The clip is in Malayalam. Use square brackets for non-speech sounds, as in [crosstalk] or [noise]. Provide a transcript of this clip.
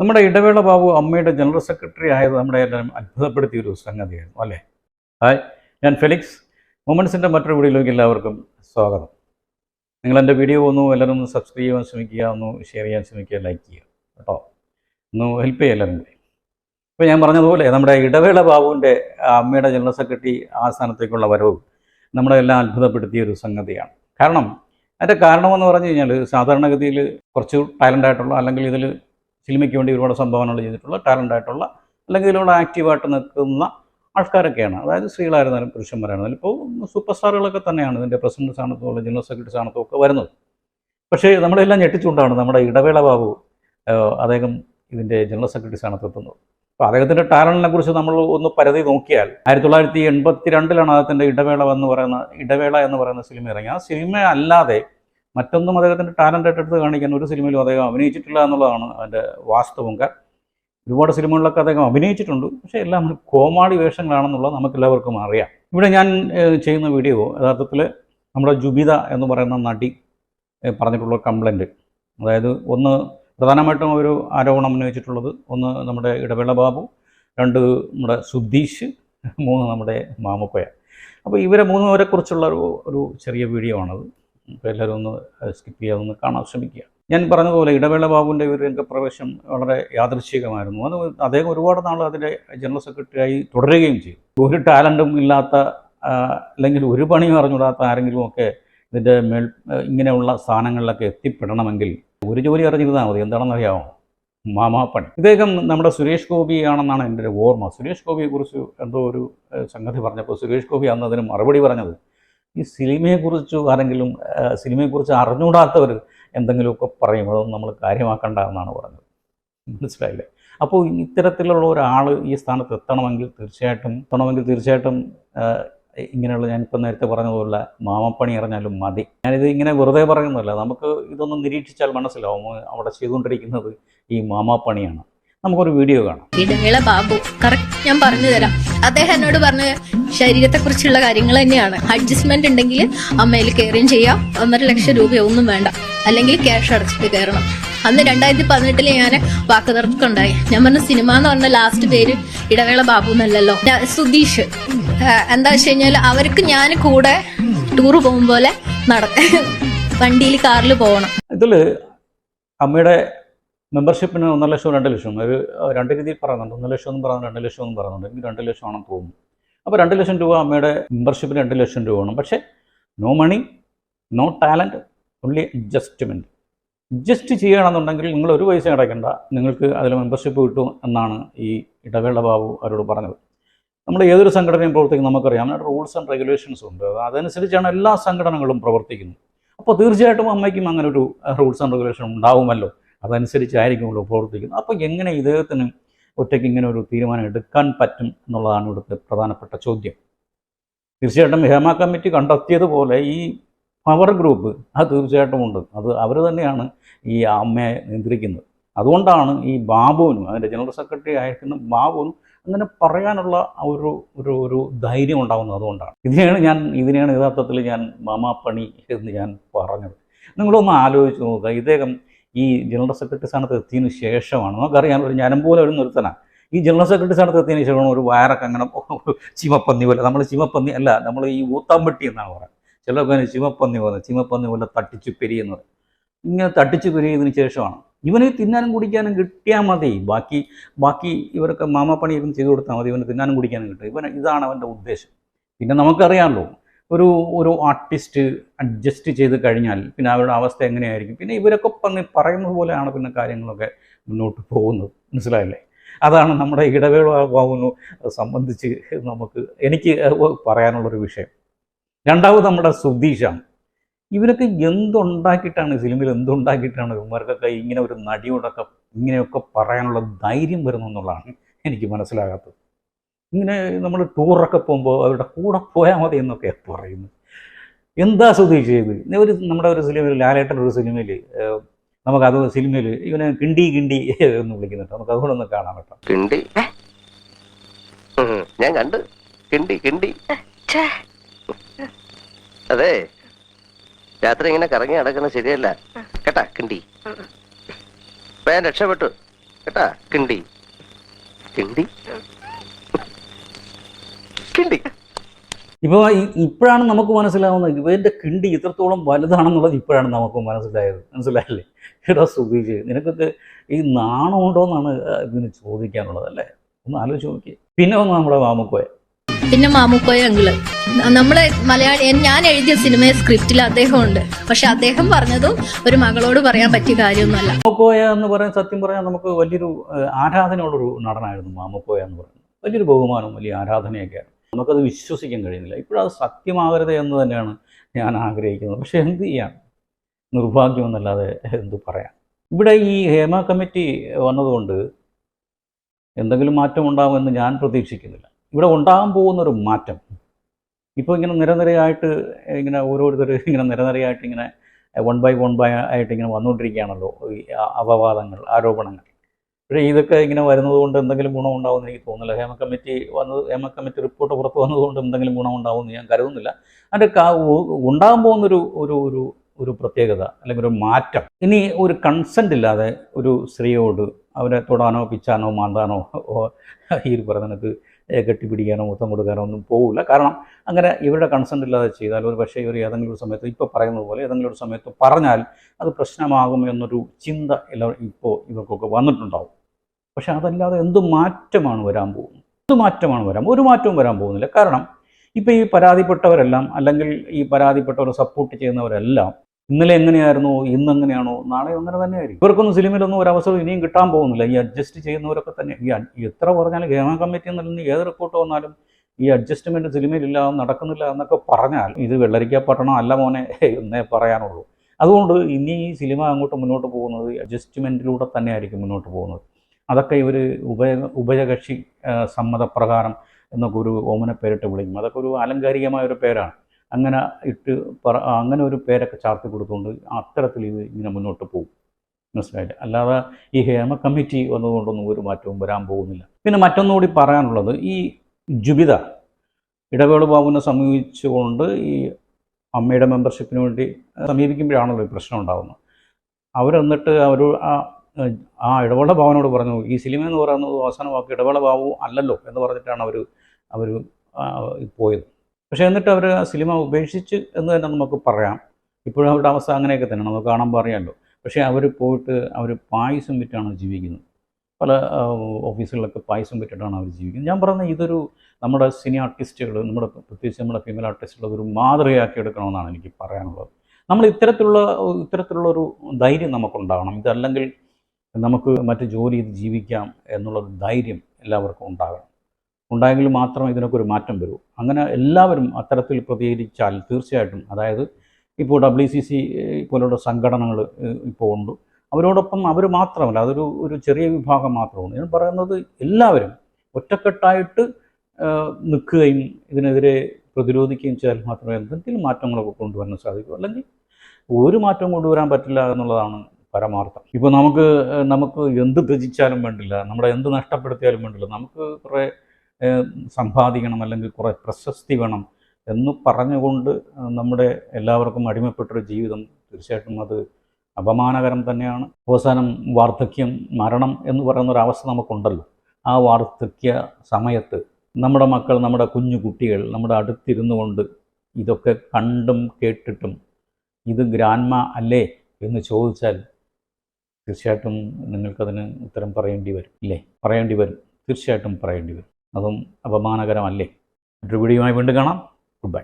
നമ്മുടെ ഇടവേള ബാബു അമ്മയുടെ ജനറൽ സെക്രട്ടറി ആയത് നമ്മുടെ എല്ലാം അത്ഭുതപ്പെടുത്തിയ ഒരു സംഗതിയായിരുന്നു അല്ലേ? ഹായ് ഞാൻ ഫെലിക്സ്. മൊമൻസിന്റെ മറ്റൊരു വീഡിയോയിലേക്ക് എല്ലാവർക്കും സ്വാഗതം. നിങ്ങൾ എന്റെ വീഡിയോ ഒന്ന് എല്ലാവരും ഒന്ന് സബ്സ്ക്രൈബ് ചെയ്യാൻ ശ്രമിക്കുക ഒന്ന് ഷെയർ ചെയ്യാൻ ശ്രമിക്കുക ലൈക്ക് ചെയ്യുക കേട്ടോ? ഒന്ന് ഹെൽപ്പ് ചെയ്യുക എല്ലാവരും കൂടി. ഇപ്പോൾ ഞാൻ പറഞ്ഞതുപോലെ നമ്മുടെ ഇടവേള ബാബുവിന്റെ അമ്മയുടെ ജനറൽ സെക്രട്ടറി ആ സ്ഥാനത്തേക്കുള്ള വരവ് നമ്മളെ എല്ലാം അത്ഭുതപ്പെടുത്തിയ ഒരു സംഗതിയാണ്. കാരണം അതിന്റെ കാരണമെന്ന് പറഞ്ഞു കഴിഞ്ഞാൽ സാധാരണഗതിയിൽ കുറച്ച് ടാലന്റ് ആയിട്ടുള്ള അല്ലെങ്കിൽ ഇതിൽ സിനിമയ്ക്ക് വേണ്ടി ഒരുപാട് സംഭാവനകൾ ചെയ്തിട്ടുള്ള ടാലന്റ് ആയിട്ടുള്ള അല്ലെങ്കിൽ ഇതിലൂടെ ആക്റ്റീവായിട്ട് നിൽക്കുന്ന ആൾക്കാരൊക്കെയാണ്. അതായത് സ്ത്രീകളായിരുന്നാലും പുരുഷന്മാരായിരുന്നാലും. ഇപ്പോൾ സൂപ്പർ സ്റ്റാറുകളൊക്കെ തന്നെയാണ്. ഇതിന്റെ പ്രസിഡന്റ് സ്ഥാനത്തോ അല്ലെങ്കിൽ ജനറൽ സെക്രട്ടറി സ്ഥാനത്തോ ഒക്കെ വരുന്നത്. പക്ഷേ നമ്മളെല്ലാം ഞെട്ടിച്ചുകൊണ്ടാണ് നമ്മുടെ ഇടവേള ബാബു അദ്ദേഹം ഇതിന്റെ ജനറൽ സെക്രട്ടറി സ്ഥാനത്ത് എത്തുന്നത്. അപ്പോൾ അദ്ദേഹത്തിന്റെ ടാലന്റിനെ കുറിച്ച് നമ്മൾ ഒന്ന് പരതി നോക്കിയാൽ ആയിരത്തി തൊള്ളായിരത്തി എൺപത്തി രണ്ടിലാണ് അദ്ദേഹത്തിന്റെ ഇടവേള എന്ന് പറയുന്ന ഇടവേള എന്ന് പറയുന്ന സിനിമ ഇറങ്ങി ആ സിനിമ അല്ലാതെ മറ്റൊന്നും അദ്ദേഹത്തിന്റെ ടാലന്റ് എടുത്ത് കാണിക്കാൻ ഒരു സിനിമയിലും അദ്ദേഹം അഭിനയിച്ചിട്ടില്ല എന്നുള്ളതാണ് അതിന്റെ വാസ്തവം. ഒരുപാട് സിനിമകളിലൊക്കെ അദ്ദേഹം അഭിനയിച്ചിട്ടുണ്ട്. പക്ഷേ എല്ലാം കോമാളി വേഷങ്ങളാണെന്നുള്ളത് നമുക്കെല്ലാവർക്കും അറിയാം. ഇവിടെ ഞാൻ ചെയ്യുന്ന വീഡിയോ യഥാർത്ഥത്തിൽ നമ്മുടെ ജുബിത എന്ന് പറയുന്ന നടി പറഞ്ഞിട്ടുള്ള കംപ്ലൈന്റ് അതായത് ഒന്ന് പ്രധാനമായിട്ടും ഒരു ആരോപണം ഉന്നയിച്ചിട്ടുള്ളത് ഒന്ന് നമ്മുടെ ഇടവേള ബാബു രണ്ട് നമ്മുടെ സുധീഷ് മൂന്ന് നമ്മുടെ മാമപ്പയ. അപ്പോൾ ഇവരെ മൂന്നുപേരെക്കുറിച്ചുള്ള ഒരു ഒരു ചെറിയ വീഡിയോ ആണത്. എല്ലാവരും ഒന്ന് സ്കിപ്പ് ചെയ്യാതെ ഒന്ന് കാണാൻ ശ്രമിക്കുക. ഞാൻ പറഞ്ഞതുപോലെ ഇടവേള ബാബുവിന്റെ ഒരു രംഗപ്രവേശം വളരെ യാദൃശ്ചികമായിരുന്നു. അത് അദ്ദേഹം ഒരുപാട് നാൾ അതിന്റെ ജനറൽ സെക്രട്ടറിയായി തുടരുകയും ചെയ്തു. ഒരു ടാലന്റും ഇല്ലാത്ത അല്ലെങ്കിൽ ഒരു പണിയും അറിഞ്ഞുകൂടാത്ത ആരെങ്കിലും ഒക്കെ ഇതിന്റെ മേൽ ഇങ്ങനെയുള്ള സ്ഥാനങ്ങളിലൊക്കെ എത്തിപ്പെടണമെങ്കിൽ ഒരു ജോലി അറിഞ്ഞിരുന്നാൽ മതി. എന്താണെന്നറിയാമോ മാമാപ്പണി ഇദ്ദേഹം നമ്മുടെ സുരേഷ് ഗോപിയാണെന്നാണ് എന്റെ ഒരു ഓർമ്മ. സുരേഷ് ഗോപിയെക്കുറിച്ച് എന്തോ ഒരു സംഗതി പറഞ്ഞപ്പോൾ സുരേഷ് ഗോപി അന്ന് അതിന് മറുപടി പറഞ്ഞത് ഈ സിനിമയെക്കുറിച്ച് ആരെങ്കിലും സിനിമയെക്കുറിച്ച് അറിഞ്ഞുകൂടാത്തവർ എന്തെങ്കിലുമൊക്കെ പറയും. അതൊന്നും നമ്മൾ കാര്യമാക്കണ്ട എന്നാണ് പറഞ്ഞത്. മനസ്സിലായില്ലേ? അപ്പോൾ ഇത്തരത്തിലുള്ള ഒരാൾ ഈ സ്ഥാനത്ത് എത്തണമെങ്കിൽ തീർച്ചയായിട്ടും എത്തണമെങ്കിൽ തീർച്ചയായിട്ടും ഇങ്ങനെയുള്ള ഞാനിപ്പോൾ നേരത്തെ പറഞ്ഞതുപോലെ മാമപ്പണി അറിഞ്ഞാലും മതി. ഞാനിത് ഇങ്ങനെ വെറുതെ പറയുന്നതല്ല. നമുക്ക് ഇതൊന്ന് നിരീക്ഷിച്ചാൽ മനസ്സിലാവും. അവിടെ ചെയ്തുകൊണ്ടിരിക്കുന്നത് ഈ മാമാപ്പണിയാണ്. നമുക്കൊരു വീഡിയോ കാണാം. ബാബു ഞാൻ പറഞ്ഞു തരാം അദ്ദേഹം എന്നോട് പറഞ്ഞ ശരീരത്തെ കുറിച്ചുള്ള കാര്യങ്ങൾ തന്നെയാണ്. അഡ്ജസ്റ്റ്മെന്റ് ഉണ്ടെങ്കിൽ അമ്മയിൽ കയറുകയും ചെയ്യാം. ഒന്നര ലക്ഷം രൂപയൊന്നും വേണ്ട. അല്ലെങ്കിൽ ക്യാഷ് അടച്ചിട്ട് കയറണം. അന്ന് രണ്ടായിരത്തി പതിനെട്ടിൽ ഞാൻ വാക്കുതർക്കം ഞാൻ പറഞ്ഞ സിനിമ എന്ന് പറഞ്ഞ ലാസ്റ്റ് പേര് ഇടവേള ബാബു എന്നല്ലല്ലോ. സുധീഷ്. എന്താ വെച്ച് കഴിഞ്ഞാൽ അവർക്ക് ഞാൻ കൂടെ ടൂർ പോകും പോലെ നടക്ക വണ്ടിയിൽ കാറിൽ പോകണം ഇതിൽ അമ്മയുടെ മെമ്പർഷിപ്പിന് ഒന്നര ലക്ഷം രണ്ട് ലക്ഷം. ഒരു രണ്ട് രീതിയിൽ പറയുന്നുണ്ട്. ഒന്നര ലക്ഷം എന്ന് പറയുന്നത് രണ്ട് ലക്ഷം എന്ന് പറയുന്നുണ്ട്. എനിക്ക് രണ്ട് ലക്ഷം ആണെന്ന് തോന്നുന്നു. അപ്പോൾ രണ്ട് ലക്ഷം രൂപ അമ്മയുടെ മെമ്പർഷിപ്പിന് രണ്ട് ലക്ഷം രൂപ വേണം. പക്ഷേ no money no talent only adjustment adjust ചെയ്യണമെന്നുണ്ടെങ്കിൽ നിങ്ങൾ ഒരു പൈസ അടയ്ക്കേണ്ട. നിങ്ങൾക്ക് അതിൽ മെമ്പർഷിപ്പ് കിട്ടും എന്നാണ് ഈ ഇടവേള ബാബു അവരോട് പറഞ്ഞത്. നമ്മൾ ഏതൊരു സംഘടനയും പ്രവർത്തിക്കും നമുക്കറിയാം. അതിനകത്ത് റൂൾസ് ആൻഡ് റെഗുലേഷൻസ് ഉണ്ട്. അതനുസരിച്ചാണ് എല്ലാ സംഘടനകളും പ്രവർത്തിക്കുന്നത്. അപ്പോൾ തീർച്ചയായിട്ടും അമ്മയ്ക്കും അങ്ങനെ ഒരു റൂൾസ് ആൻഡ് റെഗുലേഷൻ ഉണ്ടാവുമല്ലോ. അതനുസരിച്ചായിരിക്കുമല്ലോ പ്രവർത്തിക്കുന്നത്. അപ്പോൾ എങ്ങനെ ഇദ്ദേഹത്തിന് ഒറ്റയ്ക്ക് ഇങ്ങനെ ഒരു തീരുമാനം എടുക്കാൻ പറ്റും എന്നുള്ളതാണ് ഇവിടുത്തെ പ്രധാനപ്പെട്ട ചോദ്യം. തീർച്ചയായിട്ടും ഹേമ കമ്മിറ്റി കണ്ടെത്തിയതുപോലെ ഈ പവർ ഗ്രൂപ്പ് അത് തീർച്ചയായിട്ടും ഉണ്ട്. അത് അവർ തന്നെയാണ് ഈ അമ്മയെ നിയന്ത്രിക്കുന്നത്. അതുകൊണ്ടാണ് ഈ ബാബുവിനും അതിന്റെ ജനറൽ സെക്രട്ടറി ആയിരിക്കുന്ന ബാബുവിനും അങ്ങനെ പറയാനുള്ള ഒരു ഒരു ഒരു ധൈര്യം ഉണ്ടാകുന്നത് അതുകൊണ്ടാണ്. ഇതിനെയാണ് ഞാൻ ഇതിനെയാണ് യഥാർത്ഥത്തിൽ ഞാൻ മാമാപ്പണി എന്ന് ഞാൻ പറഞ്ഞത്. നിങ്ങളൊന്ന് ആലോചിച്ച് നോക്കുക. ഇദ്ദേഹം ഈ ജനറൽ സെക്രട്ടറി സ്ഥാനത്ത് എത്തിയതിനു ശേഷമാണ്. നമുക്കറിയാം ഒരു ഞാനും പോലെ ഒരു നിർത്തനാണ് ഈ ജനറൽ സെക്രട്ടറി സ്ഥാനത്ത് എത്തിയതിനു ശേഷമാണ് ഒരു വയറൊക്കെ അങ്ങനെ [laughs] ചിമപ്പന്നി പോലെ. നമ്മൾ ചിമപ്പന്നി അല്ല നമ്മൾ ഈ ഊത്താമ്പട്ടി എന്നാണ് പറയുന്നത്. ചിലർക്ക് അതിന് ചിമപ്പന്നി പോലെ ചിമപ്പന്നി പോലെ തട്ടിച്ചു പെരിയെന്ന് പറയും ഇങ്ങനെ തട്ടിച്ചു പെരിയതിന് ശേഷമാണ്. ഇവന് തിന്നാനും കുടിക്കാനും കിട്ടിയാൽ മതി. ബാക്കി ബാക്കി ഇവരൊക്കെ മാമാപ്പണി ഇവന് ചെയ്തു കൊടുത്താൽ മതി. ഇവന് തിന്നാനും കുടിക്കാനും കിട്ടും. ഇവൻ ഇതാണ് അവന്റെ ഉദ്ദേശം. പിന്നെ നമുക്കറിയാമല്ലോ ഒരു ഒരു ആർട്ടിസ്റ്റ് അഡ്ജസ്റ്റ് ചെയ്ത് കഴിഞ്ഞാൽ പിന്നെ അവരുടെ അവസ്ഥ എങ്ങനെയായിരിക്കും? പിന്നെ ഇവരൊക്കെ പറയുന്നത് പോലെയാണ് പിന്നെ കാര്യങ്ങളൊക്കെ മുന്നോട്ട് പോകുന്നത്. മനസ്സിലായില്ലേ? അതാണ് നമ്മുടെ ഇടവേളാകുന്നു സംബന്ധിച്ച് നമുക്ക് എനിക്ക് പറയാനുള്ളൊരു വിഷയം. രണ്ടാമത് നമ്മുടെ സുധീഷാണ്. ഇവരൊക്കെ എന്തുണ്ടാക്കിയിട്ടാണ് സിനിമയിൽ എന്തുണ്ടാക്കിയിട്ടാണ് ഇവന്മാർക്കൊക്കെ ഇങ്ങനെ ഒരു നടിയോടൊക്കെ ഇങ്ങനെയൊക്കെ പറയാനുള്ള ധൈര്യം വരുന്നു എന്നുള്ളതാണ് എനിക്ക് മനസ്സിലാകാത്തത്. ഇങ്ങനെ നമ്മൾ ടൂറൊക്കെ പോകുമ്പോൾ അവരുടെ കൂടെ പോയാൽ മതി എന്നൊക്കെ പറയുന്നു. എന്താ സുധീഷ് ചെയ്ത്? ഒരു നമ്മുടെ ഒരു സിനിമയിൽ ലാലേട്ടൻ ഒരു സിനിമയിൽ നമുക്കത് സിനിമയിൽ ഇവനെ കിണ്ടി കിണ്ടി എന്ന് വിളിക്കുന്നുണ്ട്. നമുക്ക് അതുകൂടെ ഒന്ന് കാണാൻ പറ്റാം കിണ്ടി ഞാൻ കണ്ട്. കിണ്ടി കിണ്ടി. അതെ. രാത്രി ഇങ്ങനെ കറങ്ങി നടക്കുന്നത് ശരിയല്ല. കേട്ടാ കിണ്ടി? ഞാൻ രക്ഷപ്പെട്ടു. കേട്ടാ കിണ്ടി? കിണ്ടി? കിണ്ടി. ഇപ്പൊ ഇപ്പോഴാണ് നമുക്ക് മനസ്സിലാവുന്നത് ഇവന്റെ കിണ്ടി ഇത്രത്തോളം വലുതാണെന്നുള്ളത് ഇപ്പോഴാണ് നമുക്ക് മനസ്സിലായത്. മനസ്സിലായില്ലേ? എടാ സുധീഷ് നിനക്കൊക്കെ ഈ നാണമുണ്ടോയെന്നാണ് ഇതിന് ചോദിക്കാനുള്ളത് അല്ലേ? ഒന്ന് ആലോചിച്ച് നോക്കി പിന്നെ ഒന്ന് നമ്മുടെ മാമുക്കോയ. പിന്നെ മാമുക്കോയ അങ്കിൾ. നമ്മൾ മലയാളി ഞാൻ എഴുതിയ സിനിമ സ്ക്രിപ്റ്റിൽ അദ്ദേഹം ഉണ്ട് പക്ഷെ അദ്ദേഹം പറഞ്ഞതും ഒരു മകളോട് പറയാൻ പറ്റിയ കാര്യമൊന്നുമല്ല. മാമുക്കോയ എന്ന് പറയാൻ സത്യം പറയാൻ നമുക്ക് വലിയൊരു ആരാധനയുള്ളൊരു നടനായിരുന്നു മാമുക്കോയ എന്ന് പറയുന്നത്. വലിയൊരു ബഹുമാനവും വലിയ ആരാധനയൊക്കെയാണ്. നമുക്കത് വിശ്വസിക്കാൻ കഴിയുന്നില്ല. ഇപ്പോഴത് സത്യമാകരുത് എന്ന് തന്നെയാണ് ഞാൻ ആഗ്രഹിക്കുന്നത്. പക്ഷെ എന്ത് ചെയ്യാം? നിർഭാഗ്യമെന്നല്ലാതെ എന്ത് പറയാം? ഇവിടെ ഈ ഹേമ കമ്മിറ്റി വന്നതുകൊണ്ട് എന്തെങ്കിലും മാറ്റം ഉണ്ടാകുമെന്ന് ഞാൻ പ്രതീക്ഷിക്കുന്നില്ല. ഇവിടെ ഉണ്ടാകാൻ പോകുന്നൊരു മാറ്റം. ഇപ്പോൾ ഇങ്ങനെ നിരനിരയായിട്ട് ഇങ്ങനെ ഓരോരുത്തർ ഇങ്ങനെ നിരനിരയായിട്ട് ഇങ്ങനെ വൺ ബൈ വൺ ബൈ ആയിട്ട് ഇങ്ങനെ വന്നുകൊണ്ടിരിക്കുകയാണല്ലോ ഈ അപവാദങ്ങൾ ആരോപണങ്ങൾ. പക്ഷേ ഇതൊക്കെ ഇങ്ങനെ വരുന്നത് കൊണ്ട് എന്തെങ്കിലും ഗുണം ഉണ്ടാവുമെന്ന് എനിക്ക് തോന്നുന്നില്ല. ഹേമ കമ്മിറ്റി വന്നത് ഹേമ കമ്മിറ്റി റിപ്പോർട്ട് പുറത്ത് വന്നതുകൊണ്ട് എന്തെങ്കിലും ഗുണം ഉണ്ടാവുമെന്ന് ഞാൻ കരുതുന്നില്ല. അതിന്റെ ഉണ്ടാകാൻ പോകുന്നൊരു ഒരു ഒരു ഒരു പ്രത്യേകത അല്ലെങ്കിൽ ഒരു മാറ്റം. ഇനി ഒരു കൺസെന്റ് ഇല്ലാതെ ഒരു സ്ത്രീയോട് അവരെ തൊടാനോ പിച്ചാനോ മാന്താനോ ഈ ഒരു പറഞ്ഞത് കെട്ടിപ്പിടിക്കാനോ മുത്തം കൊടുക്കാനോ ഒന്നും പോകില്ല കാരണം അങ്ങനെ ഇവരുടെ കൺസെന്റ് ഇല്ലാതെ ചെയ്താൽ ഒരു പക്ഷേ ഇവർ ഏതെങ്കിലും ഒരു സമയത്ത് ഇപ്പോൾ പറയുന്നത് പോലെ ഏതെങ്കിലും ഒരു സമയത്ത് പറഞ്ഞാൽ അത് പ്രശ്നമാകും എന്നൊരു ചിന്ത എല്ലാവരും ഇപ്പോൾ ഇവർക്കൊക്കെ വന്നിട്ടുണ്ടാവും. പക്ഷേ അതല്ലാതെ എന്ത് മാറ്റമാണ് വരാൻ പോകുന്നത്? എന്ത് മാറ്റമാണ് വരാൻ ഒരു മാറ്റവും വരാൻ പോകുന്നില്ല. കാരണം ഇപ്പോൾ ഈ പരാതിപ്പെട്ടവരെല്ലാം അല്ലെങ്കിൽ ഈ പരാതിപ്പെട്ടവരെ സപ്പോർട്ട് ചെയ്യുന്നവരെല്ലാം ഇന്നലെ എങ്ങനെയായിരുന്നു? ഇന്ന് എങ്ങനെയാണോ നാളെ അങ്ങനെ തന്നെയായിരിക്കും. ഇവർക്കൊന്നും സിനിമയിലൊന്നും ഒരു അവസരം ഇനിയും കിട്ടാൻ പോകുന്നില്ല. ഈ അഡ്ജസ്റ്റ് ചെയ്യുന്നവരൊക്കെ തന്നെ. ഈ എത്ര പറഞ്ഞാലും ഹേമ കമ്മിറ്റിയിൽ നിന്ന് ഏത് റിപ്പോർട്ട് വന്നാലും ഈ അഡ്ജസ്റ്റ്മെന്റ് സിനിമയിലില്ല നടക്കുന്നില്ല എന്നൊക്കെ പറഞ്ഞാൽ ഇത് വെള്ളരിക്ക പട്ടണം അല്ല മോനെ എന്നേ പറയാനുള്ളൂ. അതുകൊണ്ട് ഇനി ഈ സിനിമ അങ്ങോട്ട് മുന്നോട്ട് പോകുന്നത് അഡ്ജസ്റ്റ്മെന്റിലൂടെ തന്നെയായിരിക്കും മുന്നോട്ട് പോകുന്നത്. അതൊക്കെ ഇവർ ഉഭയ ഉഭയകക്ഷി സമ്മതപ്രകാരം എന്നൊക്കെ ഒരു ഓമന പേരിട്ട് വിളിക്കും. അതൊക്കെ ഒരു ആലങ്കാരികമായ ഒരു പേരാണ്. അങ്ങനെ ഇട്ട് പറ അങ്ങനെ ഒരു പേരൊക്കെ ചാർത്തി കൊടുത്തുകൊണ്ട് അത്തരത്തിൽ ഇത് ഇങ്ങനെ മുന്നോട്ട് പോകും. മനസ്സിലായില്ല? അല്ലാതെ ഈ ഹേമ കമ്മിറ്റി വന്നതുകൊണ്ടൊന്നും ഒരു മാറ്റവും വരാൻ പോകുന്നില്ല. പിന്നെ മറ്റൊന്നുകൂടി പറയാനുള്ളത് ഈ ജുബിത ഇടവേള ബാബുവിനെ സമീപിച്ചുകൊണ്ട് ഈ അമ്മയുടെ മെമ്പർഷിപ്പിന് വേണ്ടി സമീപിക്കുമ്പോഴാണല്ലോ ഈ പ്രശ്നം ഉണ്ടാകുന്നത് അവരെന്നിട്ട് അവർ ആ ആ ഇടവേള ബാബുവിനോട് പറഞ്ഞു ഈ സിനിമ എന്ന് പറയുന്നത് അവസാന വാക്ക് ഇടവേള ബാബു അല്ലല്ലോ എന്ന് പറഞ്ഞിട്ടാണ് അവർ അവർ പോയത്. പക്ഷേ എന്നിട്ട് അവർ ആ സിനിമ ഉപേക്ഷിച്ച് എന്ന് തന്നെ നമുക്ക് പറയാം. ഇപ്പോഴും അവരുടെ അവസ്ഥ അങ്ങനെയൊക്കെ തന്നെ. നമുക്ക് കാണുമ്പോൾ അറിയാമല്ലോ പക്ഷേ അവർ പോയിട്ട് അവർ പായസം വിറ്റാണ് ജീവിക്കുന്നത്. പല ഓഫീസുകളിലൊക്കെ പായസം വിറ്റിട്ടാണ് അവർ ജീവിക്കുന്നത്. ഞാൻ പറയുന്നത് ഇതൊരു നമ്മുടെ സിനി ആർട്ടിസ്റ്റുകൾ നമ്മുടെ പ്രത്യേകിച്ച് നമ്മുടെ ഫീമെയിൽ ആർട്ടിസ്റ്റുകൾ ഒരു മാതൃകയാക്കി എടുക്കണമെന്നാണ് എനിക്ക് പറയാനുള്ളത്. നമ്മൾ ഇത്തരത്തിലുള്ള ഇത്തരത്തിലുള്ള ഒരു ധൈര്യം നമുക്കുണ്ടാകണം ഇതല്ലെങ്കിൽ നമുക്ക് മറ്റ് ജോലി ചെയ്ത് ജീവിക്കാം എന്നുള്ളൊരു ധൈര്യം എല്ലാവർക്കും ഉണ്ടാകണം. ഉണ്ടായെങ്കിൽ മാത്രമേ ഇതിനൊക്കെ ഒരു മാറ്റം വരൂ. അങ്ങനെ എല്ലാവരും അത്തരത്തിൽ പ്രതികരിച്ചാൽ തീർച്ചയായിട്ടും അതായത് ഇപ്പോൾ ഡബ്ല്യു സി സി പോലുള്ള സംഘടനകൾ ഇപ്പോൾ ഉണ്ട്. അവരോടൊപ്പം അവർ മാത്രമല്ല അതൊരു ഒരു ചെറിയ വിഭാഗം മാത്രമാണ്. ഞാൻ പറയുന്നത് എല്ലാവരും ഒറ്റക്കെട്ടായിട്ട് നിൽക്കുകയും ഇതിനെതിരെ പ്രതിരോധിക്കുകയും ചെയ്താൽ മാത്രമേ എന്തെങ്കിലും മാറ്റങ്ങളൊക്കെ കൊണ്ടുവരാൻ സാധിക്കൂ. അല്ലെങ്കിൽ ഒരു മാറ്റവും കൊണ്ടുവരാൻ പറ്റില്ല എന്നുള്ളതാണ് പരമാർത്ഥം. ഇപ്പോൾ നമുക്ക് നമുക്ക് എന്ത് ത്യജിച്ചാലും വേണ്ടില്ല നമ്മുടെ എന്ത് നഷ്ടപ്പെടുത്തിയാലും വേണ്ടില്ല നമുക്ക് കുറേ സമ്പാദിക്കണം അല്ലെങ്കിൽ കുറേ പ്രശസ്തി വേണം എന്ന് പറഞ്ഞുകൊണ്ട് നമ്മുടെ എല്ലാവർക്കും അടിമപ്പെട്ടൊരു ജീവിതം തീർച്ചയായിട്ടും അത് അപമാനകരം തന്നെയാണ്. അവസാനം വാർദ്ധക്യം മരണം എന്ന് പറയുന്ന ഒരു അവസ്ഥ നമുക്കുണ്ടല്ലോ. ആ വാർദ്ധക്യ സമയത്ത് നമ്മുടെ മക്കൾ നമ്മുടെ കുഞ്ഞു കുട്ടികൾ നമ്മുടെ അടുത്തിരുന്നു കൊണ്ട് ഇതൊക്കെ കണ്ടും കേട്ടിട്ടും ഇത് ഗ്രാൻമ അല്ലേ എന്ന് ചോദിച്ചാൽ തീർച്ചയായിട്ടും നിങ്ങൾക്കതിന് ഉത്തരം പറയേണ്ടി വരും ഇല്ലേ? പറയേണ്ടി വരും. തീർച്ചയായിട്ടും പറയേണ്ടി വരും. അതും അപമാനകരമല്ലേ? മറ്റൊരു വീഡിയോയുമായി വീണ്ടും കാണാം. Good bye